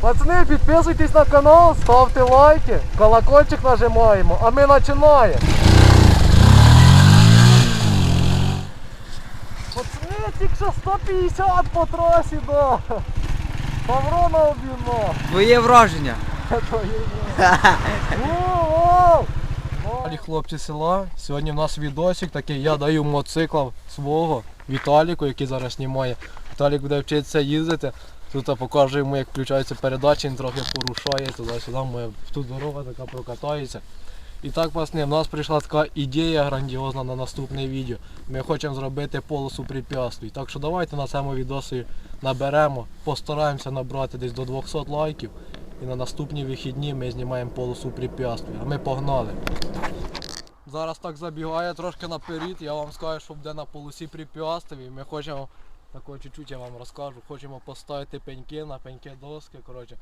Пацани, підписуйтесь на канал, ставте лайки, колокольчик нажимаємо, а ми починаємо. Пацани, тільки що 150 по трасі, да. Павро на обійно. Твоє враження. Далі хлопці села. Сьогодні в нас відосик такий, я даю мотоцикла свого Віталіку, який зараз знімає. Віталік буде вчитися їздити. Тут я покажу йому, як включаються передачі, він трохи порушає туди-сюди, моя тут дорога така прокатається. І так, пацани, в нас прийшла така ідея грандіозна на наступне відео. Ми хочемо зробити полосу препятствий. Так що давайте на цьому відосі наберемо, постараємося набрати десь до 200 лайків. І на наступні вихідні ми знімаємо полосу препятствий. А ми погнали. Зараз так забігає трошки наперед, я вам скажу, що буде на полосі препятствий. Ми хочемо, такого чуть-чуть я вам розкажу, хочемо поставити пеньки на пеньки доски, коротше.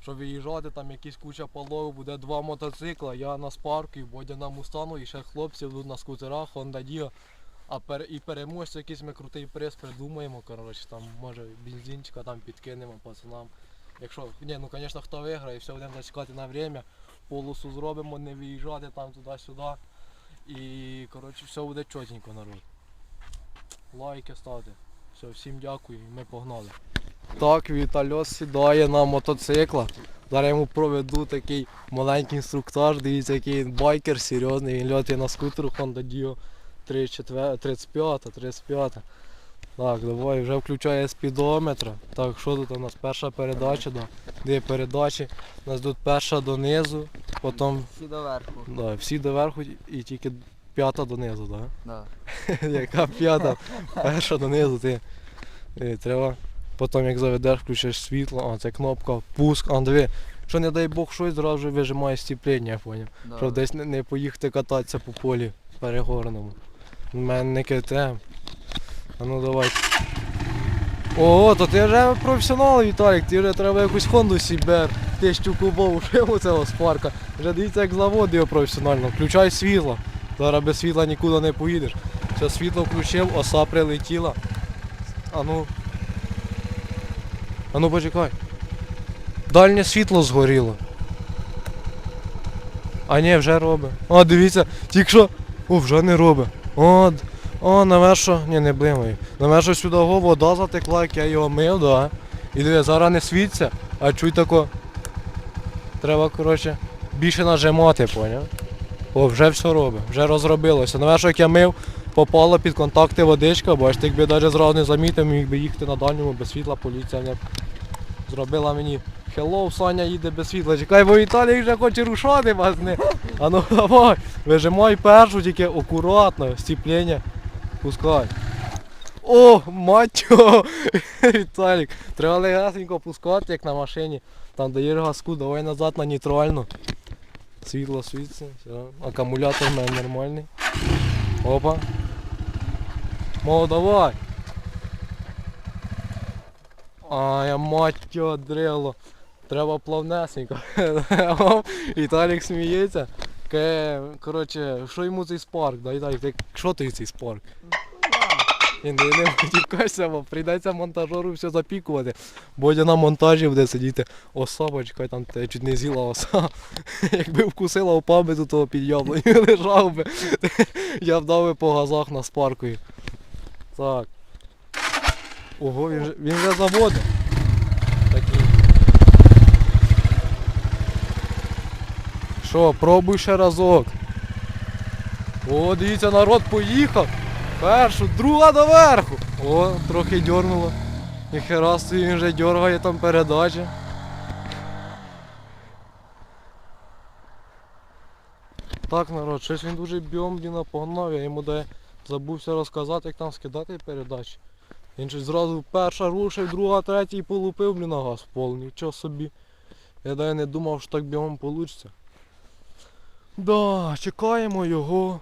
Щоб виїжджати, там якісь куча полов, буде два мотоцикла, я на спарку, Бодя на Мустану, і ще хлопці будуть на скутерах, Honda Dio. А пер, і переможця якийсь ми крутий приз придумаємо, коротше, там може бензинчика там підкинемо пацанам. Якщо, ні, ну звісно, хто виграє, все будемо зачекати на время, полосу зробимо, не виїжджати там туди-сюди. І коротше все буде чотенько народ. Лайки ставте. Все, всім дякую, і ми погнали. Так, Вітальос сідає на мотоцикла. Зараз йому проведу такий маленький інструктаж. Дивіться, який він байкер серйозний. Він льотає на скутеру Honda Dio 34 35 35 Так, давай вже включає спідометр. Так, що тут у нас перша передача, да. Дві передачі. У нас тут перша донизу, потім Всі доверху. да, всі доверху і тільки п'ята донизу, так? Да. Яка п'ята? Перша донизу ти. Е, Треба. Потім як заведеш, включиш світло, а це кнопка, пуск, а диви. Що не дай Бог щось, зразу вижимає стіплення, я поняв. Да. Щоб десь не, не поїхати кататися по полі перегорному. У мене не КТМ. А ну давай. Ого, то ти вже професіонал, Віталік, ти вже треба якусь Хонду Сібер, тисячу кубову шиву цього спарка. Вже дивіться як завод його професіонально. Включай світло. Зараз без світла нікуди не поїдеш. Все світло включив, оса прилетіла. А ну. А ну почекай. Дальнє світло згоріло. А ні, вже робить. А, дивіться, тільки що. О, вже не робить. О, д- о, навершо. Ні, не блимаю. Навершо сюди го вода затекла, як я його мив, да. І диви, зараз не світиться, а чуй тако. Треба, коротше, більше нажимати, поняв? О, вже все робить, вже розробилося. Навершо, як я мив, попала під контакти водичка, бачите, якби навіть зразу не замітив, міг би їхати на дальньому без світла, поліція не зробила мені. Hello, Саня їде без світла. Чекай, бо Віталій вже хоче рушати вас не. А ну давай, вижимай першу, тільки акуратно, стіплення. Пускай. О, матьо! Віталік, треба легасенько пускати, як на машині. Там даєш газку, давай назад на нейтральну. Світло світиться. Акумулятор в мене нормальний. Опа. Мов, давай. А, я матьо дрело. Треба плавнесенько. Віталік сміється. Ке, коротше, що йому цей спарк? Да, Віталік, ти, що ти цей спарк? Він не, матюкайся, бо прийдеться монтажеру все запікувати. Бодя на монтажі буде сидіти. Оса, бачкай, там те чуть не з'їла оса. Якби вкусила упав би до того під яблуню лежав би. Я б дав би по газах на спарку. Так. Ого, він, же- він вже заводить. Такий. Що, пробуй ще разок. О, дивіться, народ поїхав. Першу, друга доверху. О, трохи дьорнуло. Ніхера собі він вже дьоргає там передачі. Так, народ, щось він дуже біомдіна погнав, я йому де забувся розказати, як там скидати передачі. Він щось зразу перша рушив, друга, третя і полупив, блін, на газ пол, нічого собі. Я навіть не думав, що так бігом вийде. Да, чекаємо його.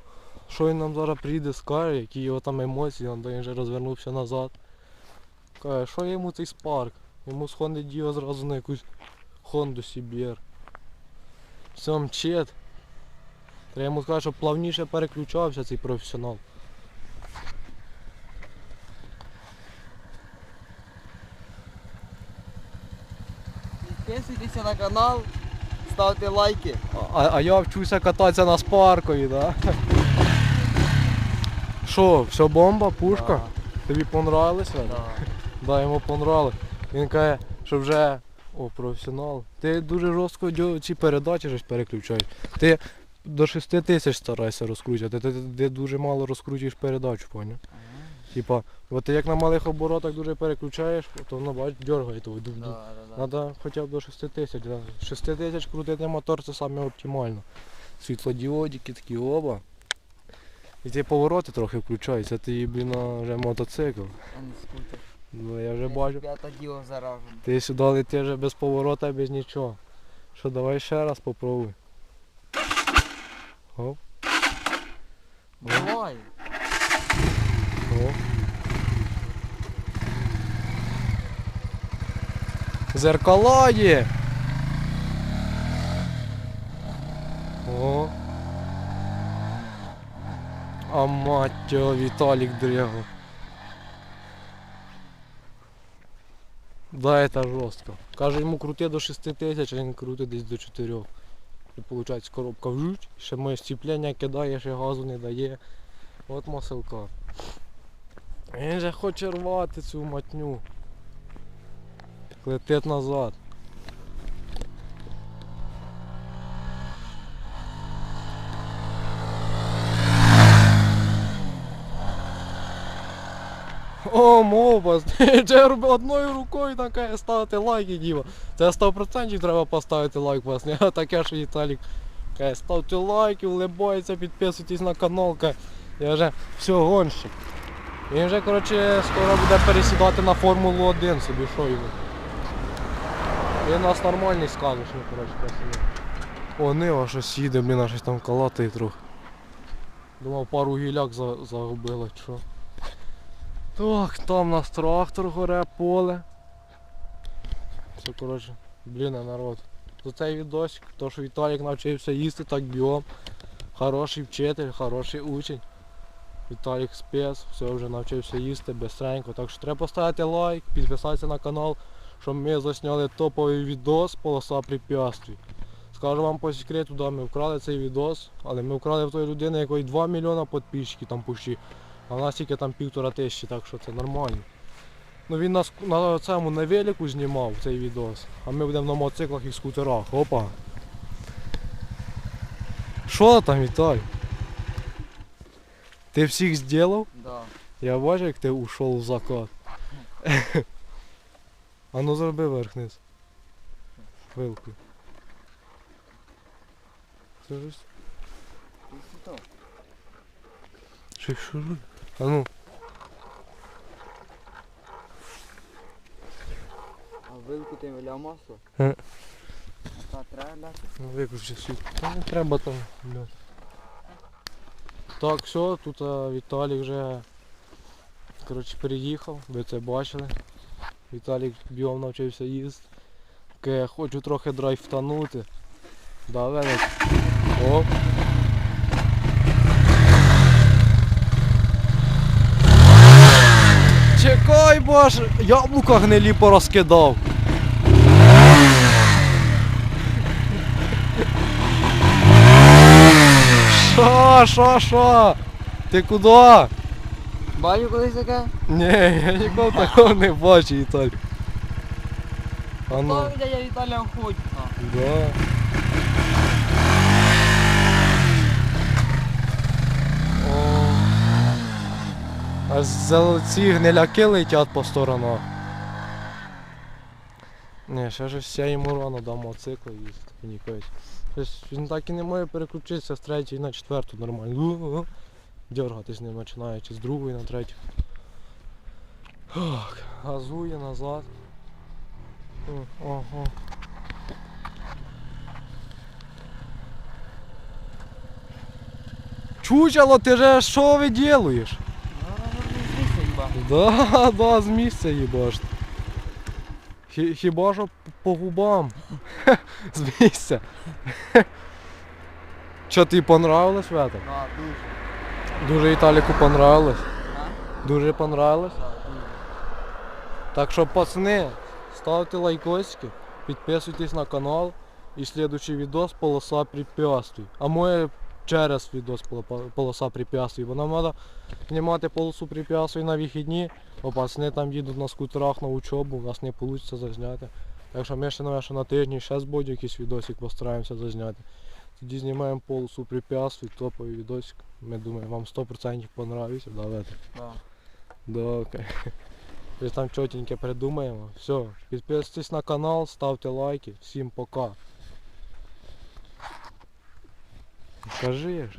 Що він нам зараз прийде, скаже, які його там емоції, він вже розвернувся назад. Каже, що йому цей спарк? Йому з Honda Dio зразу на якусь Honda CBR. Все мчить. Треба йому сказати, щоб плавніше переключався цей професіонал. Підписуйтеся на канал, ставте лайки. А, а я вчуся кататися на спаркові, да? Що, все бомба, пушка? Тобі понравилося? Да. Да, йому понравилось. Він каже, що вже. О, професіонал. Ти дуже жорстко дьо- ці передачі ж переключаєш. Ти до 6 тисяч старайся розкручувати. Ти, ти, ти дуже мало розкручуєш передачу, поняв? Типа, от ти як на малих оборотах дуже переключаєш, то воно бач, дергає того. Да, да, да. Треба хоча б до 6 тисяч. Да. 6 тисяч крутити мотор це саме оптимально. Світлодіодики такі оба. І ці повороти трохи включаються, ти блін, вже мотоцикл. А не скутер. Ну, я вже бачу. Його заражу. Ти сюди летиш вже без поворота, без нічого. Що, давай ще раз попробуй. Оп, Давай. оп. Зеркала є! О. А мать Віталік Дрего. Да, это жорстко. Каже, йому крути до 6 тисяч, а він крутить десь до 4. І виходить коробка вжуть, ще моє стіплення кидає, ще газу не дає. От маселка. Він же хоче рвати цю матню. Летить назад. О, це робив одною рукою таке ставити лайки, Діва. Це 100% треба поставити лайк вас, не таке, що Віталік ставте лайки, улибайтеся, підписуйтесь на канал. Я вже все гонщик. Він вже, коротше, скоро буде пересідати на Формулу 1 собі, що йому. У нас нормальний сказочний, коротше, красивий. О, Нива щось їде, а щось там калатає трохи. Думав, пару гіляк за, загубила, чи що. Так, там нас трактор горе, поле. Все, коротше, блін, а народ. За цей відосик, то що Віталік навчився їсти так біом. Хороший вчитель, хороший учень. Віталік спец, все вже навчився їсти бистренько. Так що треба поставити лайк, підписатися на канал, щоб ми засняли топовий відос полоса препятствий. Скажу вам по секрету, да, ми вкрали цей відос, але ми вкрали в тої людини, якої 2 мільйона підписчиків там пущі. А в нас тільки там півтора тисячі, так що це нормально. Ну він нас на цьому на велику знімав цей відос, а ми будемо на мотоциклах і скутерах. Опа. Що там, Віталій? Ти всіх зробив? Да. Я бачу, як ти ушов в закат. а ну зроби верх-низ. Вилкою. Це ж? Чи що? ж? А ну, А вилку ти виляв масло? Е. Та треба ляти. ну виключи світ. Та не треба там. бля. Так, все, тут а, Віталій вже коротше, переїхав, ви це бачили. Віталік бігом навчився їсти. Таке, хочу трохи драйфтанути. Да, велик. О. Чекай, боже, яблука гнилі порозкидав. Шо, шо, шо? Ти куди? Бачив колись таке? Ні, я ніколи такого не бачу, Віталій. А ну, Та я Віталя ходь. да. О. Аж ці гниляки летять по сторонах. Ні, ще ж вся йому рано до мотоцикла їздити, мені кажуть. Щось Він так і не може переключитися з третьої на четверту нормально. Дергатись не починаючи з другої на третю. Ох, газує назад. Ого. Чучело, ти же що ви делаєш? Да, да, з місця їбаш. Хіба що по губам. З місця. Що тобі понравилось, Вета? Да, дуже. Дуже Віталіку понравилось. Дуже понравилось. Так що, пацани, ставте лайкосики, підписуйтесь на канал і слідуючий відос полоса препятствий. А моє через відос полоса препятствий, бо нам треба знімати полосу препятствий на вихідні, бо пацани там їдуть на скутерах на учобу, у нас не вийде зазняти. Так що ми ще на тижні ще з Бодю якийсь відосик постараємося зазняти. Тоді знімаємо полосу препятствий, топовий відосик. Ми думаємо, вам 100% понравиться, да, Вета? Да. Да, окей. Щось там чотеньке придумаємо. Все, підписуйтесь на канал, ставте лайки. Всім пока. Кажи я же.